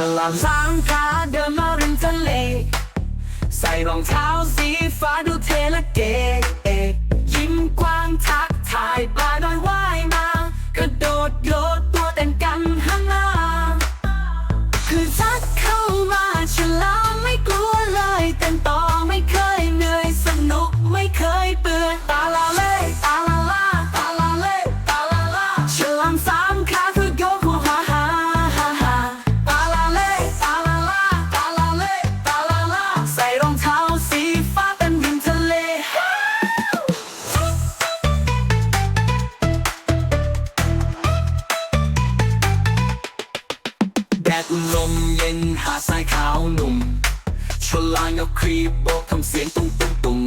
ฉลามสามขาเดินมาริมทะเล ใส่รองเท้าสีฟ้าดูเทและเก๋ ดลมเย็นหาดทรายขาวหนุ่มชลางกับครีบโบกทำเสียงตุ้งตุ้งตุ้ง